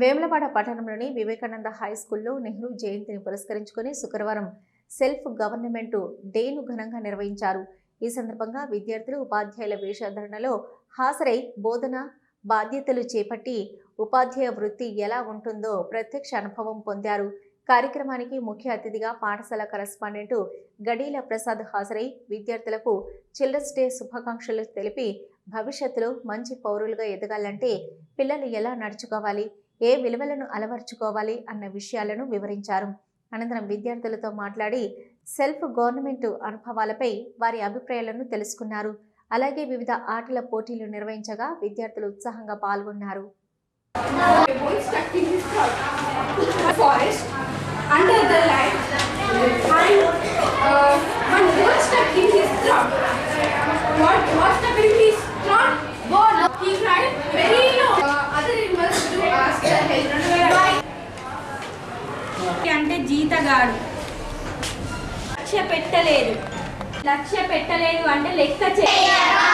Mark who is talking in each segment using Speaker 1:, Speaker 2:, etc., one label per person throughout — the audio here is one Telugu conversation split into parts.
Speaker 1: వేములవాడ పట్టణంలోని వివేకానంద హై స్కూల్లో నెహ్రూ జయంతిని పురస్కరించుకుని శుక్రవారం సెల్ఫ్ గవర్నమెంట్ డేను ఘనంగా నిర్వహించారు. ఈ సందర్భంగా విద్యార్థులు ఉపాధ్యాయుల వేషధరణలో హాజరై బోధన బాధ్యతలు చేపట్టి ఉపాధ్యాయ వృత్తి ఎలా ఉంటుందో ప్రత్యక్ష అనుభవం పొందారు. కార్యక్రమానికి ముఖ్య అతిథిగా పాఠశాల కరెస్పాండెంట్ గడీల ప్రసాద్ హాజరై విద్యార్థులకు చిల్డ్రన్స్ డే శుభాకాంక్షలు తెలిపి భవిష్యత్తులో మంచి పౌరులుగా ఎదగాలంటే పిల్లలు ఎలా నడుచుకోవాలి? ఏ విలువలను అలవర్చుకోవాలి అన్న విషయాలను వివరించారు. అనంతరం విద్యార్థులతో మాట్లాడి సెల్ఫ్ గవర్నమెంట్ అనుభవాలపై వారి అభిప్రాయాలను తెలుసుకున్నారు. అలాగే వివిధ ఆటల పోటీలు నిర్వహించగా విద్యార్థులు ఉత్సాహంగా పాల్గొన్నారు.
Speaker 2: Boy stuck the
Speaker 3: లక్ష్య పెట్టలేదు. లక్ష్య పెట్టలేదు అంటే లెక్క చేయరా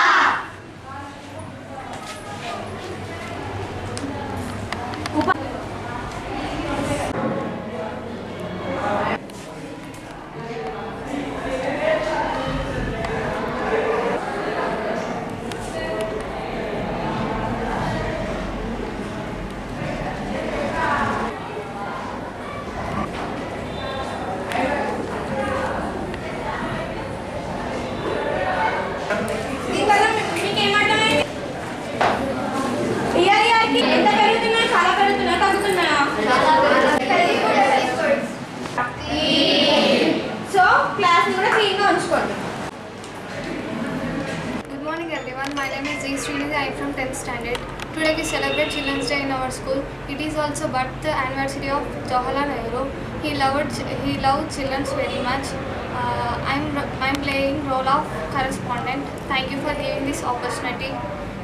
Speaker 4: everyone. My name is Zee Srinidhi. I am from 10th standard. Today we celebrate Children's Day in our school. It is also birth anniversary of Jawaharlal Nehru. He loved he loved children very much. Uh, I'm I'm playing role of correspondent. Thank you for giving this opportunity.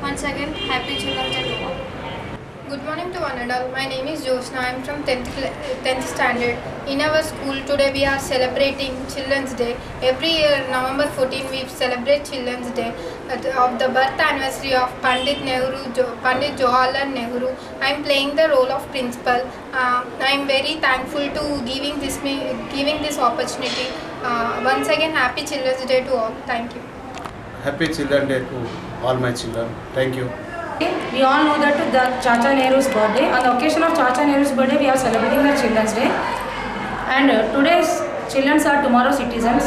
Speaker 4: Once again, happy Children's Day to all. Good morning to one and all. My name is Josna. I am from 10th, 10th standard. In our school today we are celebrating Children's Day. Every year November 14 we celebrate Children's Day of the birth anniversary of Pandit Nehru, Pandit Jawaharlal Nehru. I am playing the role of principal. Uh, I am very thankful to giving this me giving this opportunity. Uh, once again, happy Children's Day to all. Thank you.
Speaker 5: Happy Children's Day to all my children. Thank you.
Speaker 6: We all know that the Chacha Nehru's birthday. On the occasion of Chacha Nehru's birthday, we are celebrating the Children's Day. And uh, today's children are tomorrow's citizens,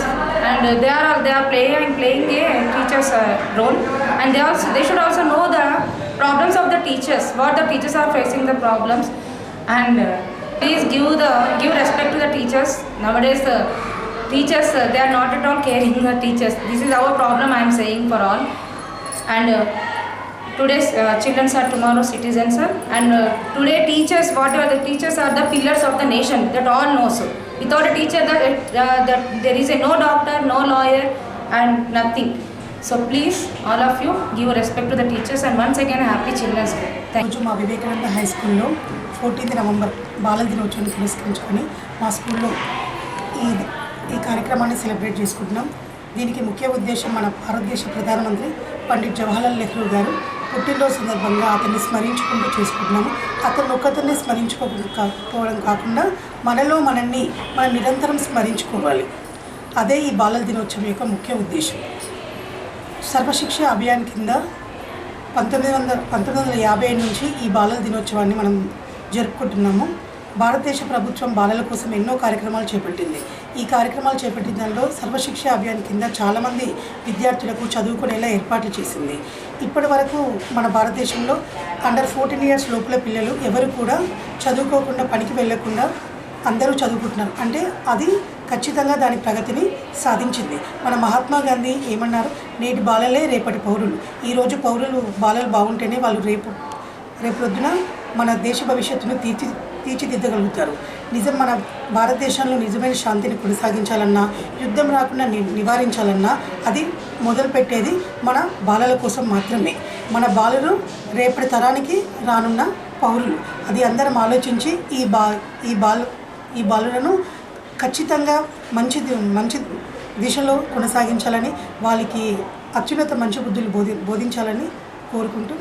Speaker 6: and uh, they are they are playing playing a teacher's uh, role, and they also they should also know the problems of the teachers, what the teachers are facing the problems, and uh, please give the give respect to the teachers. Nowadays, the teachers uh, they are not at all caring the teachers. This is our problem. I am saying for all, and. Today's children's are tomorrow citizens and today teachers what are the teachers are the pillars of the nation that all knows without teacher that there is a no doctor no lawyer and nothing so please all of you give respect to the teachers and once again happy children's thank
Speaker 7: you మా వివేకానంద హై స్కూల్లో ఫోర్టీన్త్ నవంబర్ బాలల దినోత్సవాన్ని పురస్కరించుకొని మా స్కూల్లో ఈ ఈ కార్యక్రమాన్ని సెలబ్రేట్ చేసుకుంటున్నాం. దీనికి ముఖ్య ఉద్దేశం మన భారతదేశ ప్రధానమంత్రి పండిట్ జవహర్లాల్ నెహ్రూ గారు పుట్టినరోజు సందర్భంగా అతన్ని స్మరించుకుంటూ చేసుకుంటున్నాము. అతను ఒక్కతన్ని స్మరించుకోకపోవడం కాకుండా మనలో మనల్ని మనం నిరంతరం స్మరించుకోవాలి. అదే ఈ బాలల దినోత్సవం యొక్క ముఖ్య ఉద్దేశం. సర్వశిక్ష అభియాన్ కింద పంతొమ్మిది వందల పంతొమ్మిది వందల యాభై నుంచి ఈ బాలల దినోత్సవాన్ని మనం జరుపుకుంటున్నాము. భారతదేశ ప్రభుత్వం బాలల కోసం ఎన్నో కార్యక్రమాలు చేపట్టింది. ఈ కార్యక్రమాలు చేపట్టిన దానిలో సర్వశిక్ష అభియాన్ కింద చాలామంది విద్యార్థులకు చదువుకునేలా ఏర్పాట్లు చేసింది. ఇప్పటి వరకు మన భారతదేశంలో అండర్ ఫోర్టీన్ ఇయర్స్ లోపల పిల్లలు ఎవరు కూడా చదువుకోకుండా పనికి వెళ్ళకుండా అందరూ చదువుకుంటున్నారు. అంటే అది ఖచ్చితంగా దాని ప్రగతిని సాధించింది. మన మహాత్మా గాంధీ ఏమన్నారు? నేటి బాలలే రేపటి పౌరులు. ఈరోజు పౌరులు బాలలు బాగుంటేనే వాళ్ళు రేపు రేపు పొద్దున మన దేశ భవిష్యత్తును తీర్చి తీర్చిదిద్దగలుగుతారు. నిజం మన భారతదేశంలో నిజమైన శాంతిని కొనసాగించాలన్నా యుద్ధం రాకుండా ని నివారించాలన్నా అది మొదలుపెట్టేది మన బాలల కోసం మాత్రమే. మన బాలలు రేపటి తరానికి రానున్న పౌరులు. అది అందరం ఆలోచించి ఈ బా ఈ బాలు ఈ బాలులను ఖచ్చితంగా మంచి మంచి దిశలో కొనసాగించాలని వాళ్ళకి అత్యున్నత మంచి బుద్ధులు బోధి బోధించాలని కోరుకుంటూ